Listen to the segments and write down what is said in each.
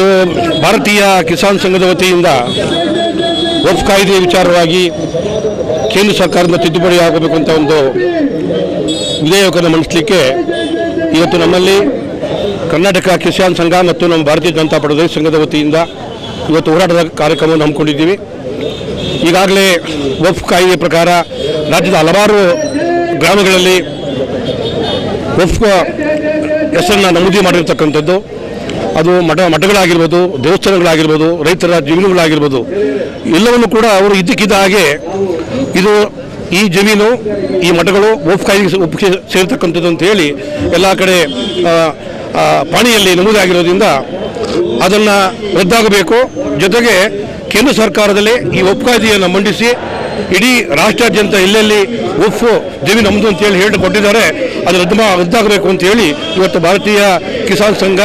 ಇವತ್ತು ಭಾರತೀಯ ಕಿಸಾನ್ ಸಂಘದ ವತಿಯಿಂದ ವಫ್ ಕಾಯ್ದೆ ವಿಚಾರವಾಗಿ ಕೇಂದ್ರ ಸರ್ಕಾರದಿಂದ ತಿದ್ದುಪಡಿ ಆಗಬೇಕು ಅಂತ ಒಂದು ವಿಧೇಯಕವನ್ನು ಮಂಡಿಸಲಿಕ್ಕೆ ಇವತ್ತು ನಮ್ಮಲ್ಲಿ ಕರ್ನಾಟಕ ಕಿಸಾನ್ ಸಂಘ ಮತ್ತು ನಮ್ಮ ಭಾರತೀಯ ಜನತಾ ಪಡೆದ ಸಂಘದ ವತಿಯಿಂದ ಇವತ್ತು ಹೋರಾಟದ ಕಾರ್ಯಕ್ರಮವನ್ನು ಹಮ್ಮಿಕೊಂಡಿದ್ದೀವಿ. ಈಗಾಗಲೇ ವಫ್ ಕಾಯ್ದೆ ಪ್ರಕಾರ ರಾಜ್ಯದ ಹಲವಾರು ಗ್ರಾಮಗಳಲ್ಲಿ ವಫ್ ಹೆಸರನ್ನು ನಮೂದಿ ಮಾಡಿರ್ತಕ್ಕಂಥದ್ದು. ಅದು ಮಠ, ಮಠಗಳಾಗಿರ್ಬೋದು, ದೇವಸ್ಥಾನಗಳಾಗಿರ್ಬೋದು, ರೈತರ ಜಮೀನುಗಳಾಗಿರ್ಬೋದು, ಎಲ್ಲವನ್ನು ಕೂಡ ಅವರು ಇದ್ದಕ್ಕಿದ್ದ ಹಾಗೆ ಇದು ಈ ಜಮೀನು, ಈ ಮಠಗಳು ವಫ್ ಕಾಯ್ದೆಗೆ ಒಪ್ಪಿಗೆ ಸೇರ್ತಕ್ಕಂಥದ್ದು ಅಂತ ಹೇಳಿ ಎಲ್ಲ ಕಡೆ ಪಾಣಿಯಲ್ಲಿ ನಮೂದಾಗಿರೋದ್ರಿಂದ ಅದನ್ನು ರದ್ದಾಗಬೇಕು. ಜೊತೆಗೆ ಕೇಂದ್ರ ಸರ್ಕಾರದಲ್ಲಿ ಈ ಒಪ್ಪು ಕಾಯ್ದೆಯನ್ನು ಮಂಡಿಸಿ ಇಡೀ ರಾಷ್ಟ್ರಾದ್ಯಂತ ಎಲ್ಲೆಲ್ಲಿ ಒಫ್ ಜಮೀನು ನಮ್ಮದು ಅಂತೇಳಿ ಹೇಳಿ ಕೊಟ್ಟಿದ್ದಾರೆ ಅದು ರದ್ದು ರದ್ದಾಗಬೇಕು ಅಂತ ಹೇಳಿ ಇವತ್ತು ಭಾರತೀಯ ಕಿಸಾನ್ ಸಂಘ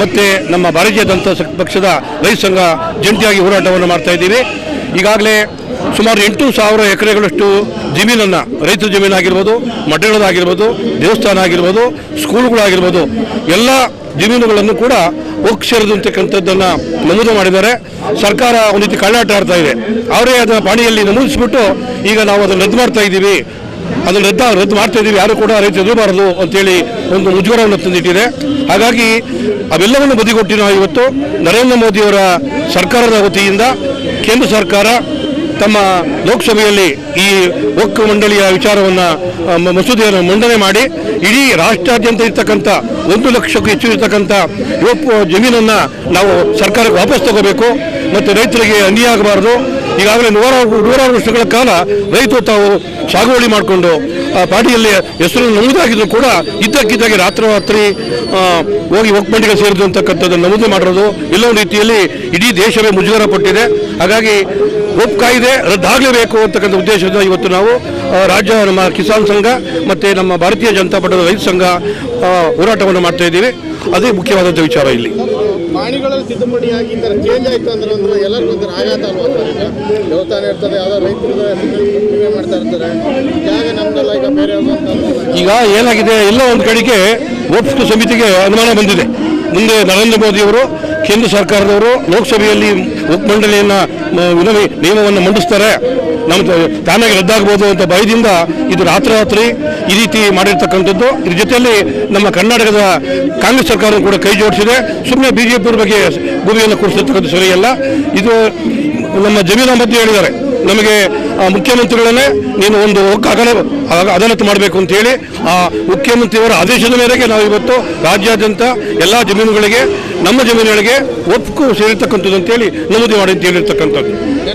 ಮತ್ತು ನಮ್ಮ ಭಾರತೀಯ ಜನತಾ ಪಕ್ಷದ ರೈತ ಸಂಘ ಜಂಟಿಯಾಗಿ ಹೋರಾಟವನ್ನು ಮಾಡ್ತಾ ಇದ್ದೀವಿ. ಈಗಾಗಲೇ ಸುಮಾರು ಎಂಟು ಸಾವಿರ ಎಕರೆಗಳಷ್ಟು ಜಮೀನನ್ನು ರೈತರ ಜಮೀನಾಗಿರ್ಬೋದು ಮಠಗಳಾಗಿರ್ಬೋದು ದೇವಸ್ಥಾನ ಆಗಿರ್ಬೋದು ಸ್ಕೂಲ್ಗಳಾಗಿರ್ಬೋದು ಎಲ್ಲ ಜಮೀನುಗಳನ್ನು ಕೂಡ ಹೋಗಿ ಸೇರಿದಂತಕ್ಕಂಥದ್ದನ್ನು ನಮೂದು ಮಾಡಿದ್ದಾರೆ. ಸರ್ಕಾರ ಒಂದು ರೀತಿ ಕಳ್ಳಾಟ ಆಡ್ತಾ ಇದೆ. ಅವರೇ ಅದನ್ನು ಪಾಣಿಯಲ್ಲಿ ನಮೂದಿಸಿಬಿಟ್ಟು ಈಗ ನಾವು ಅದನ್ನು ರದ್ದು ಮಾಡ್ತಾ ಇದ್ದೀವಿ. ಅದನ್ನು ರದ್ದು ರದ್ದು ಮಾಡ್ತಾ ಇದ್ದೀವಿ ಯಾರು ಕೂಡ ರೈತ ಎದುರಬಾರದು ಅಂತೇಳಿ ಒಂದು ಮುಜುಗರವನ್ನು ತಂದಿಟ್ಟಿದೆ. ಹಾಗಾಗಿ ಅವೆಲ್ಲವನ್ನು ಬದಿಗೊಟ್ಟಿ ನಾವು ಇವತ್ತು ನರೇಂದ್ರ ಮೋದಿಯವರ ಸರ್ಕಾರದ ವತಿಯಿಂದ ಕೇಂದ್ರ ಸರ್ಕಾರ ತಮ್ಮ ಲೋಕಸಭೆಯಲ್ಲಿ ಈ ಒಕ್ಕು ಮಂಡಳಿಯ ವಿಚಾರವನ್ನು ಮಸೂದೆಯನ್ನು ಮಂಡನೆ ಮಾಡಿ ಇಡೀ ರಾಷ್ಟ್ರಾದ್ಯಂತ ಇರ್ತಕ್ಕಂಥ ಒಂದು ಲಕ್ಷಕ್ಕೂ ಹೆಚ್ಚು ಇರತಕ್ಕಂಥ ಒಪ್ಪು ಜಮೀನನ್ನು ನಾವು ಸರ್ಕಾರಕ್ಕೆ ವಾಪಸ್ ತಗೋಬೇಕು. ಮತ್ತು ರೈತರಿಗೆ ಅನ್ಯಾಯ ಆಗಬಾರ್ದು. ಈಗಾಗಲೇ ನೂರಾರು ನೂರಾರು ವರ್ಷಗಳ ಕಾಲ ರೈತರು ತಾವು ಸಾಗುವಳಿ ಮಾಡಿಕೊಂಡು ಪಾರ್ಟಿಯಲ್ಲಿ ಹೆಸರು ನಮೂದಾಗಿದ್ರು ಕೂಡ ಇದ್ದಕ್ಕಿದ್ದಾಗೆ ರಾತ್ರಿ ಹೋಗಿ ಒಕ್ಕಮಂಡಿಗೆ ಸೇರಿದು ಅಂತಕ್ಕಂಥದ್ದನ್ನು ನಮೂದು ಮಾಡಿರೋದು. ಇಲ್ಲೊಂದು ರೀತಿಯಲ್ಲಿ ಇಡೀ ದೇಶವೇ ಮುಜುಗರ ಪಟ್ಟಿದೆ. ಹಾಗಾಗಿ ಒಪ್ ಕಾಯ್ದೆ ರದ್ದಾಗಲೇಬೇಕು ಅಂತಕ್ಕಂಥ ಉದ್ದೇಶದಿಂದ ಇವತ್ತು ನಾವು ರಾಜ್ಯ ನಮ್ಮ ಕಿಸಾನ್ ಸಂಘ ಮತ್ತು ನಮ್ಮ ಭಾರತೀಯ ಜನತಾ ಪಕ್ಷದ ರೈತ ಸಂಘ ಹೋರಾಟವನ್ನು ಮಾಡ್ತಾ ಇದ್ದೀವಿ. ಅದೇ ಮುಖ್ಯವಾದಂಥ ವಿಚಾರ ಇಲ್ಲಿ. ಪ್ರಾಣಿಗಳಲ್ಲಿ ತಿದ್ದುಪಡಿಯಾಗಿ ಈ ಥರ ಚೇಂಜ್ ಆಯ್ತು ಅಂದ್ರೆ ಒಂದು ಎಲ್ಲರಿಗೂ ಒಂಥರ ಆಘಾತ ಅಲ್ವಾ ಇರ್ತದೆ, ಯಾವ್ದೋ ರೈತರು ಮಾಡ್ತಾ ಇರ್ತಾರೆ. ಜಾಗ ನಮ್ದಲ್ಲ ಈಗ ಬೇರೆ ಈಗ ಏನಾಗಿದೆ? ಎಲ್ಲ ಒಂದು ಕಡೆಗೆ ಒಪ್ಪು ಸಮಿತಿಗೆ ಅನುಮಾನ ಬಂದಿದೆ. ಮುಂದೆ ನರೇಂದ್ರ ಮೋದಿಯವರು, ಕೇಂದ್ರ ಸರ್ಕಾರದವರು ಲೋಕಸಭೆಯಲ್ಲಿ ಉಪಮಂಡಳಿಯನ್ನು ಮಂಡಳಿಯನ್ನು ವಿನವಿ, ನಿಯಮವನ್ನು ಮಂಡಿಸ್ತಾರೆ. ನಮ್ಮ ತಾನಾಗಿ ರದ್ದಾಗಬಹುದು ಅಂತ ಭಯದಿಂದ ಇದು ರಾತ್ರೋರಾತ್ರಿ ಈ ರೀತಿ ಮಾಡಿರ್ತಕ್ಕಂಥದ್ದು. ಇದ್ರ ಜೊತೆಯಲ್ಲಿ ನಮ್ಮ ಕರ್ನಾಟಕದ ಕಾಂಗ್ರೆಸ್ ಸರ್ಕಾರ ಕೂಡ ಕೈ ಜೋಡಿಸಿದೆ. ಸುಮ್ಮನೆ ಬಿ ಜೆ ಪಿಯವ್ರ ಬಗ್ಗೆ ಭೂಮಿಯನ್ನು ಕೂಡಿಸಿರ್ತಕ್ಕಂಥ ಸರಿಯಲ್ಲ ಇದು ನಮ್ಮ ಜಮೀನ ಮಧ್ಯೆ ಹೇಳಿದ್ದಾರೆ. ನಮಗೆ ಮುಖ್ಯಮಂತ್ರಿಗಳನ್ನೇ ನೀನು ಒಂದು ಅಗಲ ಅಗ- ಅದಾಲತ್ ಮಾಡಬೇಕು ಅಂತ ಹೇಳಿ ಆ ಮುಖ್ಯಮಂತ್ರಿಯವರ ಆದೇಶದ ಮೇರೆಗೆ ನಾವು ಇವತ್ತು ರಾಜ್ಯಾದ್ಯಂತ ಎಲ್ಲ ಜಮೀನುಗಳಿಗೆ, ನಮ್ಮ ಜಮೀನುಗಳಿಗೆ ಒಪ್ಪು ಸೇರಿರ್ತಕ್ಕಂಥದ್ದು ಅಂತೇಳಿ ನಮೂದು ಮಾಡಿ ಅಂತ ಹೇಳಿರ್ತಕ್ಕಂಥದ್ದು.